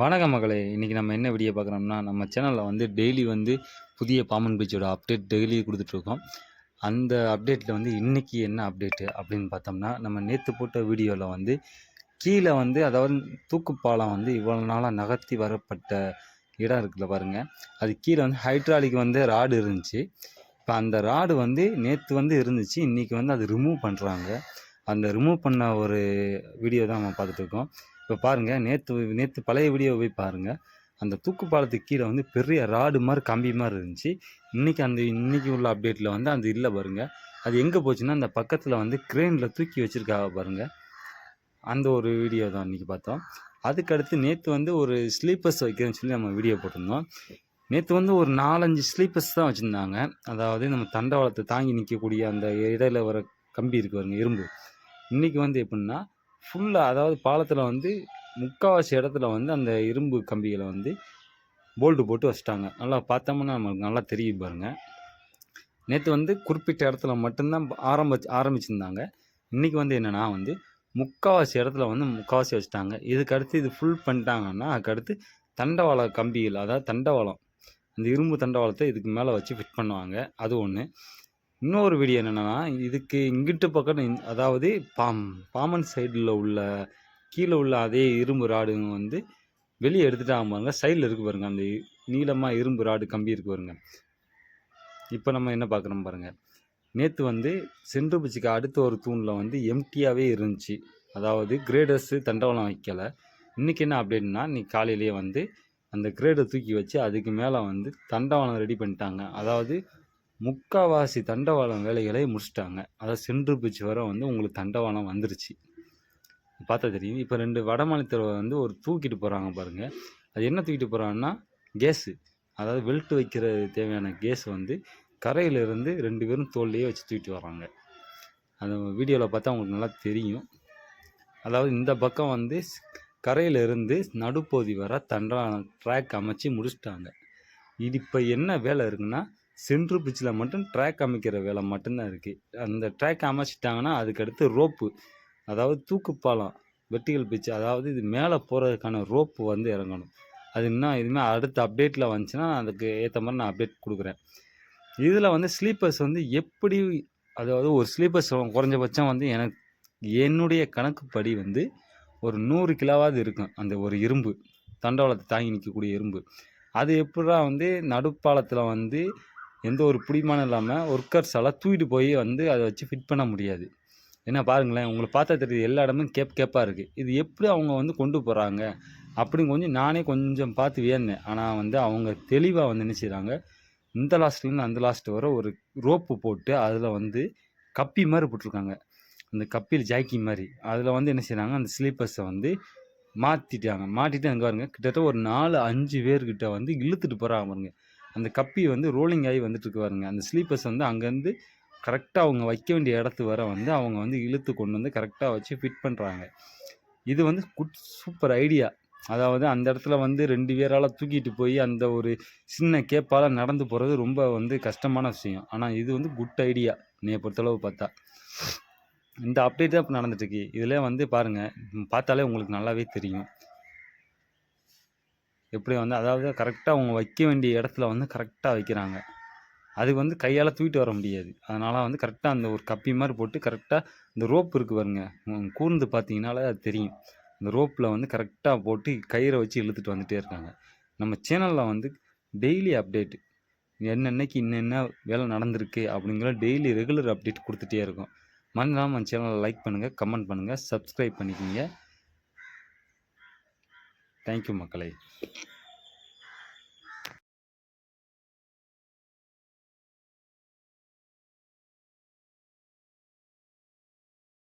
வணக்கம் மகளே. இன்றைக்கி நம்ம என்ன வீடியோ பார்க்குறோம்னா நம்ம சேனலில் வந்து டெய்லி வந்து புதிய பாமன் பீச்சோட அப்டேட் டெய்லி கொடுத்துட்ருக்கோம். அந்த அப்டேட்டில் வந்து இன்றைக்கி என்ன அப்டேட்டு அப்படின்னு பார்த்தோம்னா நம்ம நேற்று போட்ட வீடியோவில் வந்து கீழே வந்து அதாவது தூக்குப்பாலம் வந்து இவ்வளோ நாளாக நகர்த்தி வரப்பட்ட இடம் இருக்குல்ல பாருங்கள் அது கீழே வந்து ஹைட்ராலிக் வந்து ராடு இருந்துச்சு. இப்போ அந்த ராடு வந்து நேற்று வந்து இருந்துச்சு. இன்றைக்கி வந்து அது ரிமூவ் பண்ணுறாங்க அந்த ரிமூவ் பண்ண ஒரு வீடியோ தான் நம்ம பார்த்துட்ருக்கோம். இப்போ பாருங்கள் நேற்று நேற்று பழைய வீடியோ போய் பாருங்கள் அந்த தூக்கு பாலத்துக்கு கீழே வந்து பெரிய ராடு மாதிரி கம்பி மாதிரி இருந்துச்சு. இன்றைக்கி அந்த இன்றைக்கி உள்ள அப்டேட்டில் வந்து அந்த இல்லை பாருங்கள் அது எங்கே போச்சுன்னா அந்த பக்கத்தில் வந்து க்ரெயினில் தூக்கி வச்சுருக்காங்க பாருங்கள் அந்த ஒரு வீடியோ தான் இன்றைக்கி பார்த்தோம். அதுக்கடுத்து நேற்று வந்து ஒரு ஸ்லீப்பர்ஸ் வைக்கிறேன்னு சொல்லி நம்ம வீடியோ போட்டிருந்தோம். நேற்று வந்து ஒரு நாலஞ்சு ஸ்லீப்பர்ஸ் தான் வச்சுருந்தாங்க. அதாவது நம்ம தண்டவாளத்தை தாங்கி நிற்கக்கூடிய அந்த இடையில வர கம்பி இருக்கு பாருங்க இரும்பு. இன்றைக்கி வந்து எப்படின்னா ஃபுல்லாக அதாவது பாலத்தில் வந்து முக்கால்வாசி இடத்துல வந்து அந்த இரும்பு கம்பிகளை வந்து போல்டு போட்டு வச்சிட்டாங்க. நல்லா பார்த்தோம்னா நம்மளுக்கு நல்லா தெரியும் பாருங்கள் நேற்று வந்து குறிப்பிட்ட இடத்துல மட்டும்தான் ஆரம்ப ஆரம்பிச்சிருந்தாங்க. இன்றைக்கி வந்து என்னென்னா வந்து முக்கால்வாசி இடத்துல வந்து முக்கால்வாசி வச்சுட்டாங்க. இதுக்கு அடுத்து இது ஃபுல் பண்ணிட்டாங்கன்னா அதுக்கடுத்து தண்டவாள கம்பிகள் அதாவது தண்டவாளம் அந்த இரும்பு தண்டவாளத்தை இதுக்கு மேலே வச்சு ஃபிட் பண்ணுவாங்க. அது ஒன்று இன்னொரு வீடியோ என்னென்னா இதுக்கு இங்கிட்டு பக்கம் அதாவது பாம் பாமன் சைடில் உள்ள கீழே உள்ள அதே இரும்பு ராடுங்க வந்து வெளியே எடுத்துட்டாங்க பாருங்க சைடில் இருக்கு பாருங்க அந்த நீளமாக இரும்பு ராடு கம்பி இருக்கு பாருங்க. இப்போ நம்ம என்ன பார்க்குறோம் பாருங்க. நேற்று வந்து சென்று பிச்சுக்கு அடுத்த ஒரு தூணில் வந்து எம்டியாகவே இருந்துச்சு. அதாவது கிரேடர்ஸு தண்டவாளம் வைக்கலை. இன்றைக்கி என்ன அப்டேட்னா நீ காலையிலேயே வந்து அந்த கிரேடை தூக்கி வச்சு அதுக்கு மேலே வந்து தண்டவாளம் ரெடி பண்ணிட்டாங்க. அதாவது முக்காவாசி தண்டவாளம் வேலைகளை முடிச்சிட்டாங்க. அதாவது சென்று பிச்சு வர வந்து உங்களுக்கு தண்டவாளம் வந்துருச்சு. பார்த்தா தெரியும். இப்போ ரெண்டு வடமாநிலத்தில் வந்து ஒரு தூக்கிட்டு போகிறாங்க பாருங்கள் அது என்ன தூக்கிட்டு போகிறாங்கன்னா கேஸு. அதாவது வெல்ட்டு வைக்கிற தேவையான கேஸ் வந்து கரையிலிருந்து ரெண்டு பேரும் தோல்லையே வச்சு தூக்கிட்டு வராங்க. அந்த வீடியோவில் பார்த்தா உங்களுக்கு நல்லா தெரியும். அதாவது இந்த பக்கம் வந்து கரையில இருந்து நடுப்பகுதி வர தண்டவாளம் ட்ராக் அமைச்சு முடிச்சிட்டாங்க. இது இப்போ என்ன வேலை இருக்குன்னா சென்ட்ரு பிச்சில் மட்டும் ட்ராக் அமைக்கிற வேலை மட்டும்தான் இருக்குது அந்த ட்ராக் அமைச்சிட்டாங்கன்னா அதுக்கடுத்து ரோப்பு அதாவது தூக்குப்பாலம் வெட்டிகள் பிச்சு அதாவது இது மேலே போகிறதுக்கான ரோப்பு வந்து இறங்கணும். அது இன்னும் இதுமாதிரி அடுத்த அப்டேட்டில் வந்துச்சுன்னா நான் அதுக்கு ஏற்ற மாதிரி நான் அப்டேட் கொடுக்குறேன். இதில் வந்து ஸ்லீப்பர்ஸ் வந்து எப்படி அதாவது ஒரு ஸ்லீப்பர்ஸ் குறைஞ்சபட்சம் வந்து எனக்கு என்னுடைய கணக்குப்படி வந்து ஒரு நூறு கிலோவாவது இருக்கும் அந்த ஒரு இரும்பு தண்டவாளத்தை தாங்கி நிற்கக்கூடிய இரும்பு. அது எப்படா வந்து நடுப்பாலத்தில் வந்து எந்த ஒரு பிடிமானம் இல்லாமல் ஒர்க்கர்ஸால் தூக்கிட்டு போய் வந்து அதை வச்சு ஃபிட் பண்ண முடியாது. ஏன்னா பாருங்களேன் உங்களை பார்த்தா தெரியுது எல்லா இடமும் கேப் கேப்பாக இருக்குது இது எப்படி அவங்க வந்து கொண்டு போகிறாங்க அப்படின்னு கொஞ்சம் நானே கொஞ்சம் பார்த்து வியந்தேன். ஆனால் வந்து அவங்க தெளிவாக வந்து என்ன செய்கிறாங்க இந்த லாஸ்ட்லேருந்து அந்த லாஸ்ட் வரை ஒரு ரோப்பு போட்டு அதில் வந்து கப்பி மாதிரி போட்டிருக்காங்க. அந்த கப்பியில் ஜாக்கி மாதிரி. அதில் வந்து என்ன செய்கிறாங்க அந்த ஸ்லீப்பர்ஸை வந்து மாற்றிட்டாங்க மாட்டிட்டு அங்கே பாருங்க கிட்டத்தட்ட ஒரு நாலு அஞ்சு பேர்கிட்ட வந்து இழுத்துட்டு போகிறாங்க பாருங்க. அந்த கப்பி வந்து ரோலிங் ஆகி வந்துட்டுருக்கு பாருங்க. அந்த ஸ்லீப்பர்ஸ் வந்து அங்கேருந்து கரெக்டாக அவங்க வைக்க வேண்டிய இடத்து வர வந்து அவங்க வந்து இழுத்து கொண்டு வந்து கரெக்டாக வச்சு ஃபிட் பண்ணுறாங்க இது வந்து குட் சூப்பர் ஐடியா அதாவது அந்த இடத்துல வந்து ரெண்டு பேரால் தூக்கிட்டு போய் அந்த ஒரு சின்ன கேப்பால் நடந்து போகிறது ரொம்ப வந்து கஷ்டமான விஷயம். ஆனால் இது வந்து குட் ஐடியா என்னைய பொறுத்தளவு பார்த்தா. இந்த அப்டேட் தான் இப்போ நடந்துட்டுருக்கு இதில் வந்து பாருங்கள் பார்த்தாலே உங்களுக்கு நல்லாவே தெரியும். எப்படி வந்து அதாவது கரெக்டாக அவங்க வைக்க வேண்டிய இடத்துல வந்து கரெக்டாக வைக்கிறாங்க. அது வந்து கையால் தூக்கிட்டு வர முடியாது. அதனால் வந்து கரெக்டாக அந்த ஒரு கப்பி மாதிரி போட்டு கரெக்டாக இந்த ரோப் இருக்குது பாருங்க. கூர்ந்து பார்த்தீங்கனாலே அது தெரியும். இந்த ரோப்பில் வந்து கரெக்டாக போட்டு கயிறை வச்சு இழுத்துட்டு வந்துட்டே இருக்காங்க. நம்ம சேனலில் வந்து டெய்லி அப்டேட் என்னென்னைக்கு இன்னென்ன வேலை நடந்திருக்கு அப்படிங்கிற டெய்லி ரெகுலர் அப்டேட் கொடுத்துட்டே இருக்கும். மறந்துடாமல் சேனலை லைக் பண்ணுங்கள் கமெண்ட் பண்ணுங்கள் சப்ஸ்கிரைப் பண்ணிக்கிங்க. தேங்க்யூ மக்களே